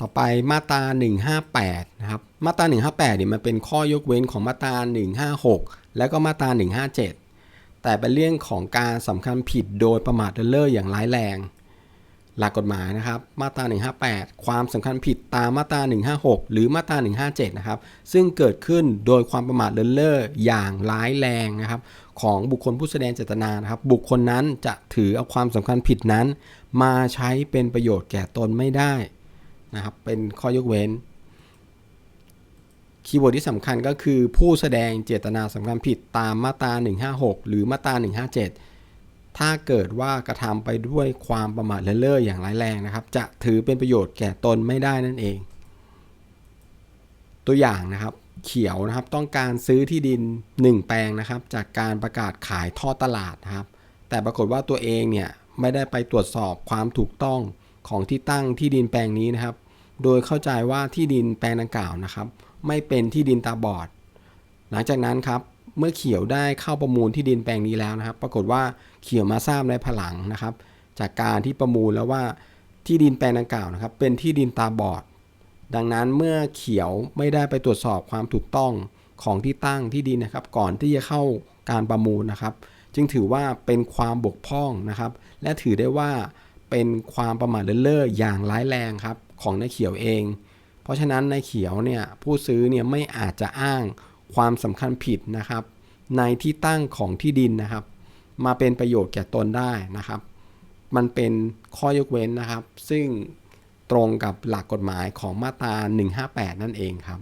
ต่อไปมาตรา 158 นะครับ มาตรา 158เนี่ยมันเป็นข้อยกเว้นของมาตรา 156 แล้วก็มาตรา 157 แต่เป็นเรื่องของการสำคัญผิดโดยประมาทเลินเล่ออย่างร้ายแรง หลักกฎหมายนะครับ มาตรา 158 ความสำคัญผิดตามมาตรา 156 หรือมาตรา 157 นะครับ ซึ่งเกิดขึ้นโดยความประมาทเลินเล่ออย่างร้ายแรงนะครับ ของบุคคลผู้แสดงเจตนานะครับ บุคคลนั้นจะถือเอาความสำคัญผิดนั้น มาใช้เป็นประโยชน์แก่ตนไม่ได้ นะครับ เป็นข้อยกเว้น คีย์เวิร์ดที่สำคัญก็คือผู้แสดงเจตนาสำคัญผิดตามมาตรา 156 หรือมาตรา 157 ถ้าเกิดว่ากระทำไปด้วยความประมาทเลินเล่ออย่างร้ายแรงนะครับ จะถือเป็นประโยชน์แก่ตนไม่ได้นั่นเอง ตัวอย่างนะครับเขียวนะครับต้องการซื้อที่ดิน 1 แปลงนะครับ จากการประกาศขายทอดตลาดนะครับ แต่ปรากฏว่าตัวเองเนี่ยไม่ได้ไปตรวจสอบความถูกต้อง ของที่ตั้งที่ดินแปลงนี้นะครับ โดยเข้าใจว่าที่ดินแปลงดังกล่าวนะครับ ไม่เป็นที่ดินตาบอด หลังจากนั้นครับเมื่อเขียวได้เข้าประมูลที่ดินแปลงนี้แล้วนะครับ ปรากฏว่าเขียวมาทราบในภายหลังนะครับ จากการที่ประมูลแล้วว่าที่ดินแปลงดังกล่าวนะครับ เป็นที่ดินตาบอด ดังนั้นเมื่อเขียวไม่ได้ไปตรวจสอบความถูกต้องของที่ตั้งที่ดินนะครับ ก่อนที่จะเข้าการประมูลนะครับ จึงถือว่าเป็นความบกพร่องนะครับ และถือได้ว่า เป็นความประมาทเลินเล่ออย่างร้ายแรงครับของนายเขียวเอง เพราะฉะนั้นนายเขียวเนี่ยผู้ซื้อเนี่ยไม่อาจจะอ้างความสำคัญผิดนะครับ ในที่ตั้งของที่ดินนะครับ มาเป็นประโยชน์แก่ตนได้นะครับ มันเป็นข้อยกเว้นนะครับ ซึ่งตรงกับหลักกฎหมายของมาตรา158 นั่นเองครับ